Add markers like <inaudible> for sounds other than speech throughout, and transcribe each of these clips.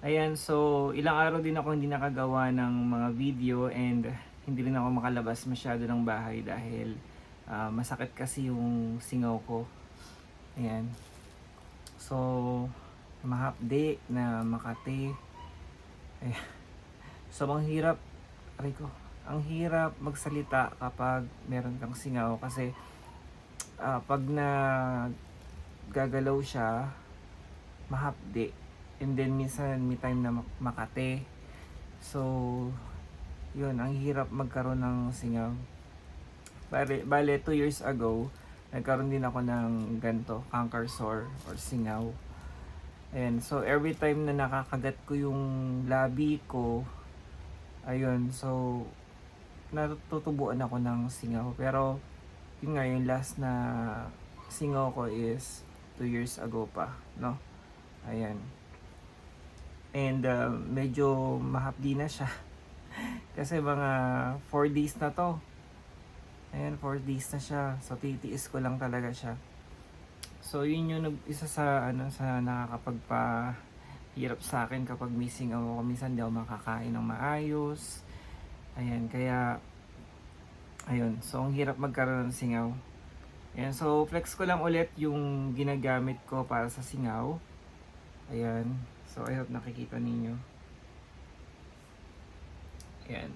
Ayan, so ilang araw din ako hindi nakagawa ng mga video and hindi rin ako makalabas masyado ng bahay dahil ah, masakit kasi yung singaw ko. Ayan. So, mahapde na Makati. Ayan. <laughs> So, ang hirap, aray ko, ang hirap magsalita kapag meron kang singaw kasi ah, pag na gagalaw siya, mahapde. And then minsan may time na mak- Makate. So, yun, ang hirap magkaroon ng singaw. Bale, bale, two years ago, nagkaroon din ako ng ganto, canker sore or singaw. And so every time na nakakagat ko yung labi ko, ayun, so natutubuan ako ng singaw. Pero yun nga, yung last na singaw ko is 2 years ago pa, no? Ayan. And uh, medyo mahapdi na siya. <laughs> Kasi mga 4 days na to. Ayan, 4 days na siya. So titiis ko lang talaga siya. So yun yung isa sa ano sa nakakapagpa hirap sa akin kapag missing ako. Minsan di ako makakain ng maayos. Ayan, kaya ayun. So ang hirap magkaroon ng singaw. Ayan, so flex ko lang ulit yung ginagamit ko para sa singaw. Ayan. So I hope nakikita ninyo. Ayan.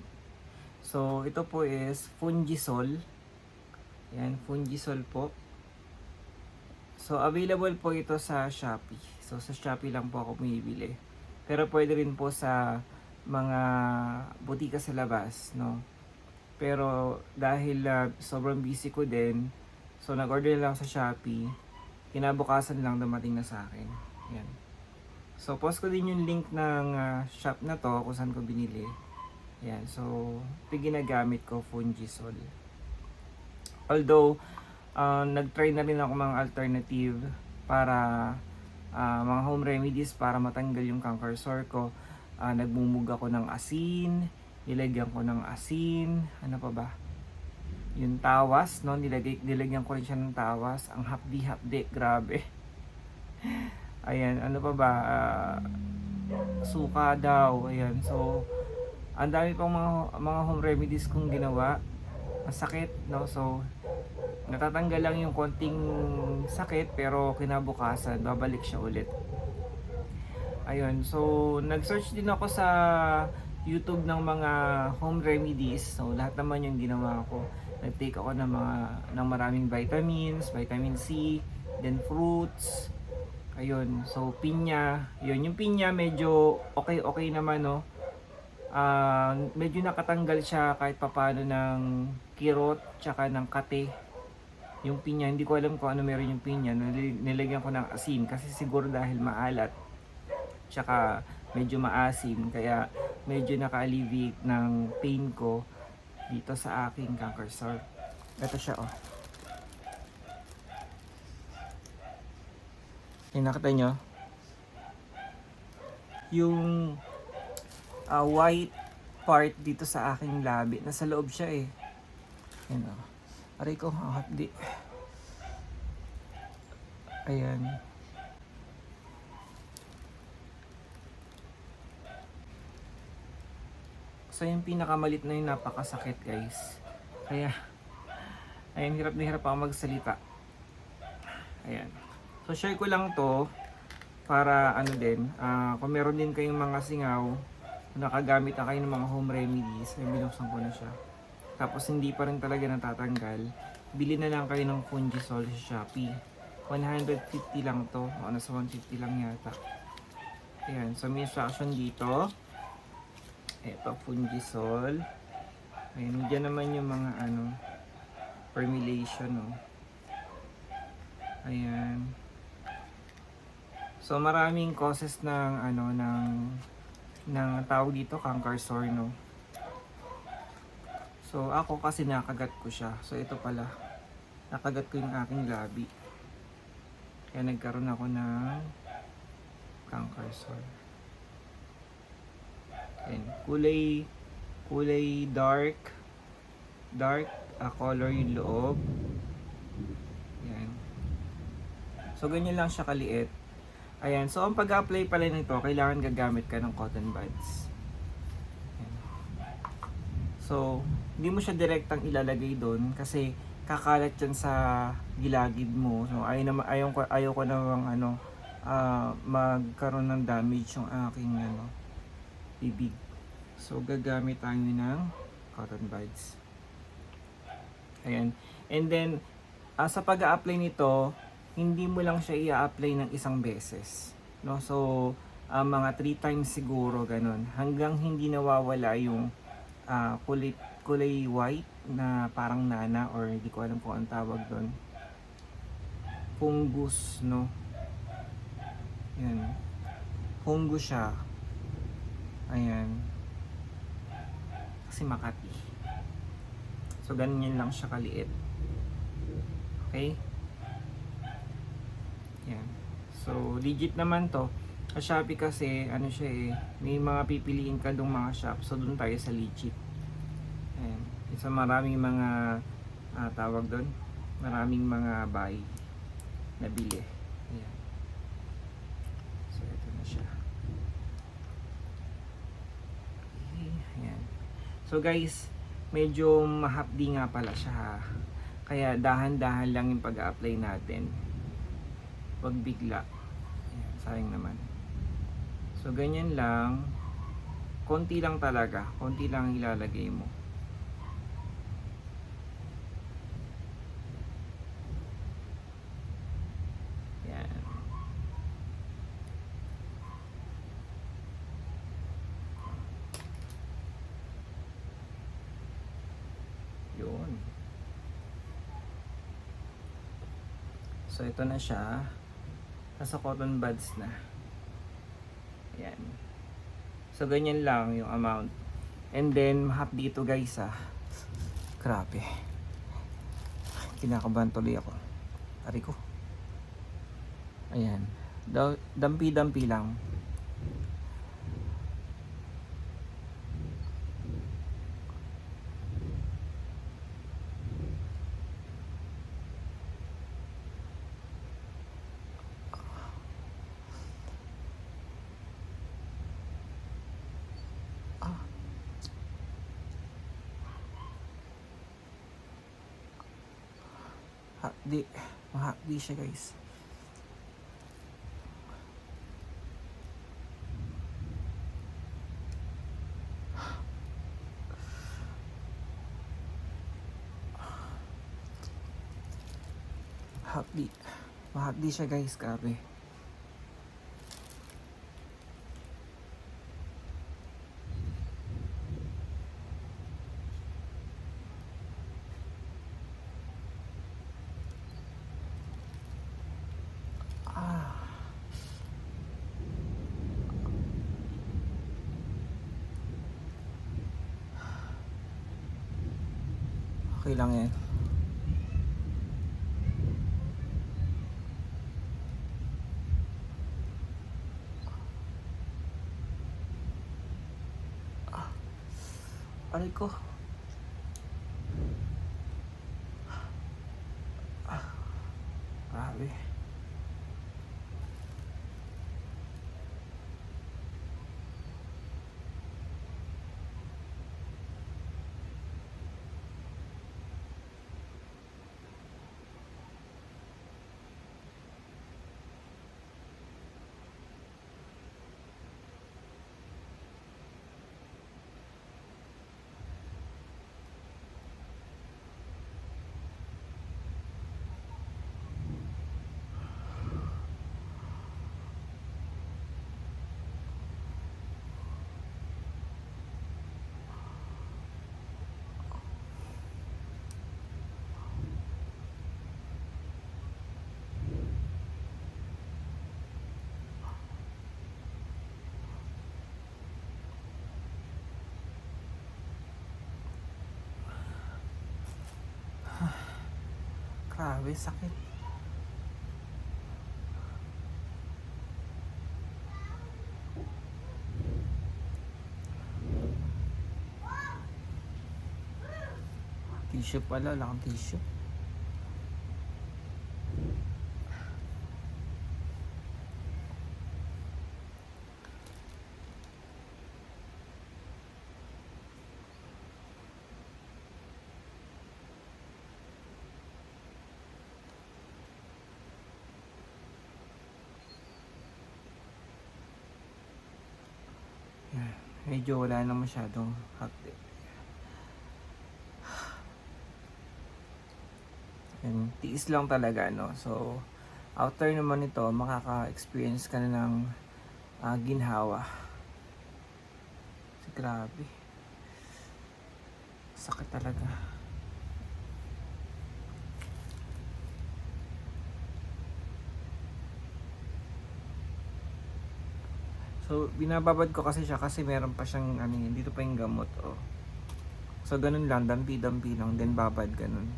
So ito po is Fungisol. Ayan, Fungisol po. So available po ito sa Shopee. So sa Shopee lang po ako bumibili. Pero pwede rin po sa mga butika sa labas, no? Pero dahil ah, sobrang busy ko din, so nag-order lang sa Shopee. Kinabukasan lang dumating na sa akin. Yan. So post ko din yung link ng ah, shop na to kung saan ko binili. Yan. So ito ginagamit ko, Fungisol. Although ah, nag-try na rin ako mga alternative para ah, mga home remedies para matanggal yung canker sore ko. Ah, nagmumug ako ng asin, nilagyan ko ng asin, ano pa ba? Yung tawas, no? Nilagay, nilagyan ko rin siya ng tawas. Ang hapdi-hapdi, grabe. <laughs> Ayan, ano pa ba? Ah, suka daw, ayan. So, ang dami pang mga, mga home remedies kong ginawa. Masakit, no? So, natatanggal lang yung konting sakit pero kinabukasan babalik siya ulit. Ayun, so nag-search din ako sa YouTube ng mga home remedies. So lahat naman yung ginawa ko. Nag-take ako ng mga ng maraming vitamins, vitamin C, then fruits. Ayun, so pinya. Yun, yung pinya medyo okay-okay naman, no. Ah, medyo nakatanggal siya kahit papano ng kirot tsaka ng kate yung pinya, hindi ko alam kung ano meron yung pinya. Nil- Nilagyan ko ng asin kasi siguro dahil maalat. Tsaka medyo maasim. Kaya medyo naka-alleviate ng pain ko dito sa aking canker sore. Ito siya oh. Yung nakita nyo? Yung ah, white part dito sa aking labi. Nasa loob siya eh. Yan oh. Aray ko, ang hapdi. Ayan. So yung pinakamalit na yung napakasakit guys. Kaya, ayan, hirap na hirap ako magsalita. Ayan. So share ko lang to para ano din, ah, kung meron din kayong mga singaw, nakagamit na kayo ng mga home remedies, ay binuksan ko na siya. Tapos hindi pa rin talaga natatanggal, bili na lang kayo ng Fungisol sa Shopee. 150 lang to, o nasa 150 lang yata. Ayan, so may instruction dito. Ito, Fungisol. Ayan, dyan naman yung mga ano, formulation, no. Ayan. So maraming causes ng ano ng ng tawag dito canker sore no. So ako kasi nakagat ko siya. So ito pala. Nakagat ko yung aking labi. Kaya nagkaroon ako ng canker sore. Ayan. Kulay kulay dark dark ah, color yung loob. Yan. So ganyan lang siya kaliit. Ayan, so ang pag-apply pala nito, kailangan gagamit ka ng cotton buds. Ayan. So, hindi mo siya direktang ilalagay doon kasi kakalat yan sa gilagid mo. So, ayaw, na, ayaw, ko, ayaw ko namang ano, ah, magkaroon ng damage yung aking ano, bibig. So, gagamit tayo ng cotton buds. Ayan. And then, ah, sa pag apply nito, hindi mo lang siya i-apply ng isang beses. No? So, ah, mga 3 times siguro ganun. Hanggang hindi nawawala yung ah, kulay, kulay white na parang nana or hindi ko alam kung ang tawag doon. Fungus, no? Yan. Fungus siya. Ayan. Kasi Makati. So, ganyan lang siya kaliit. Okay? Yan. So, legit naman to. Sa Shopee kasi, ano siya eh, may mga pipiliin ka dong mga shop. So, doon tayo sa legit. Ayan. Isa maraming mga ah, tawag doon. Maraming mga buy na bili. Ayan. So, ito na siya. Ayan. So, guys, medyo mahapdi nga pala siya. Kaya dahan-dahan lang yung pag-apply natin. Huwag bigla. Ayan, sayang naman. So, ganyan lang. Konti lang talaga. Konti lang ang ilalagay mo. Yun. So, ito na siya. Nasa cotton buds na. Ayan. So, ganyan lang yung amount. And then, mahap dito guys ah. Grabe. Kinakabahan tuloy ako. Ari ko. Ayan. Daw- Dampi-dampi lang. Hakdi. Mahakdi siya guys. Hakdi. Mahakdi siya guys, grabe. Ah. Okay lang yan. Ah. Aray ko. Ah. Grabe. Grabe, sakit. Tissue pala, wala kang tissue. Medyo wala na masyadong hapdi. And tiis lang talaga, no? So, after naman ito, makaka-experience ka na ng ah, ginhawa. Grabe. Sakit talaga. So, binababad ko kasi siya kasi meron pa siyang, ano yun, dito pa yung gamot, oh. So, ganun lang, dampi-dampi lang, then babad, ganun.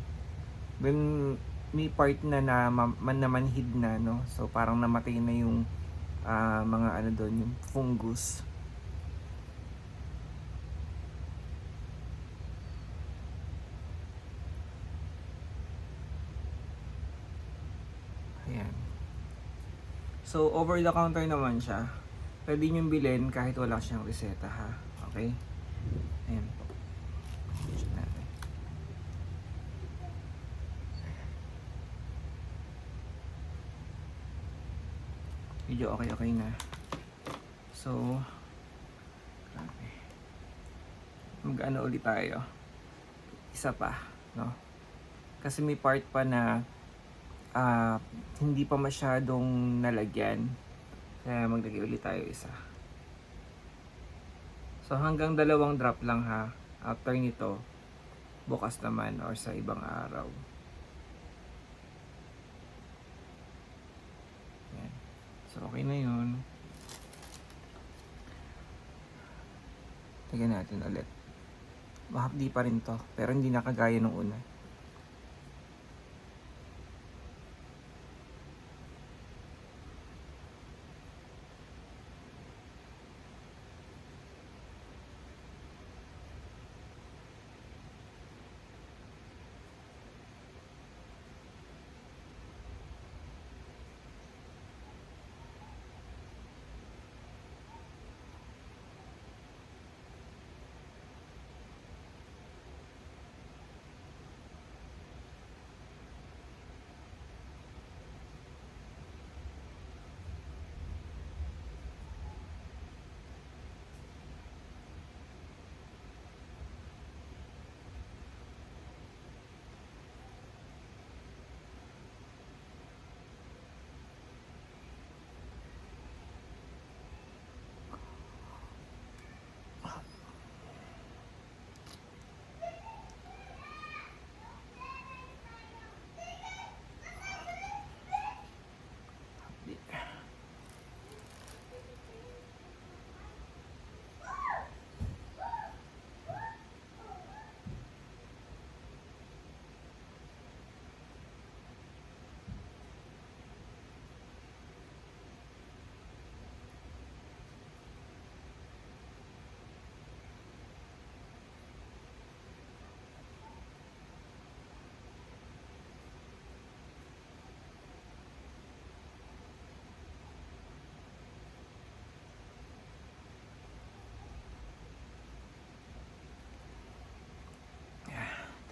Then, may part na na, ma- man, na manhid na, no? So, parang namatay na yung ah, mga ano doon, yung fungus. Ayan. So, over the counter naman siya. Pwede nyo bilhin kahit wala siyang reseta ha. Okay? Ayan po. Medyo okay-okay na. So. Mag-ano ulit tayo. Isa pa, no? Kasi may part pa na ah, hindi pa masyadong nalagyan. Kaya maglagay ulit tayo isa. So hanggang dalawang drop lang ha. After nito, bukas naman or sa ibang araw. Yan. So okay na yun. Tignan natin ulit. Mahapdi pa rin to. Pero hindi nakagaya nung una.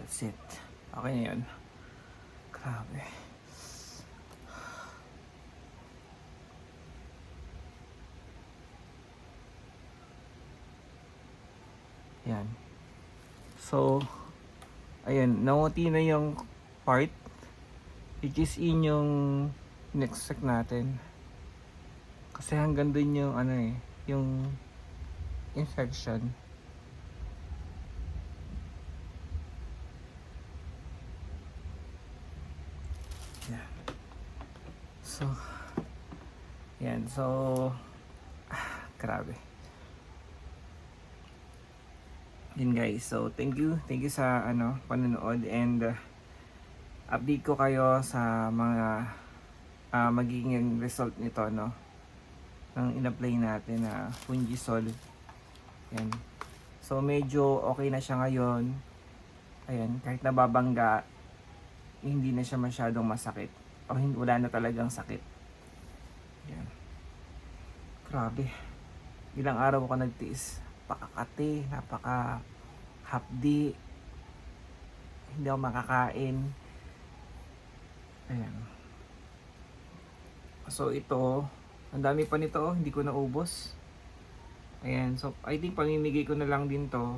That's it. Okay na yun. Grabe. Yan. So, ayan, nanguti na yung part which is in yung next check natin. Kasi hanggang dun yung ano eh, yung infection. So, yan. So, ah, <sighs> grabe. Yun guys. So, thank you. Thank you sa ano, panonood and uh, update ko kayo sa mga ah, magiging result nito, no? Ng in-apply natin na Fungisol. Yan. So, medyo okay na siya ngayon. Ayan, kahit nababangga, hindi na siya masyadong masakit. O hindi, wala na talagang sakit. Yan. Grabe. Ilang araw ako nagtiis. Pakakati, napaka hapdi. Hindi ako makakain. Ayan. So ito, ang dami pa nito, oh, hindi ko naubos. Ayan, so I think pamimigay ko na lang din to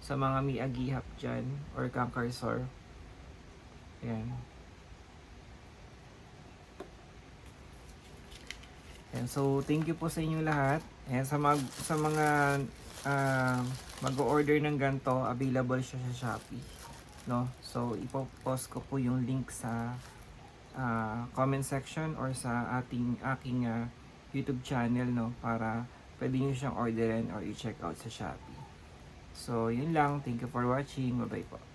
sa mga miagihap dyan or kankarsor. Ayan. Ayan, so thank you po sa inyo lahat. Ayan, sa, mag, sa mga ah, mag-order ng ganito, available siya sa Shopee. No? So, ipopost ko po yung link sa ah, comment section or sa ating aking ah, YouTube channel no para pwede nyo siyang orderin or i-check out sa Shopee. So, yun lang. Thank you for watching. Bye-bye po.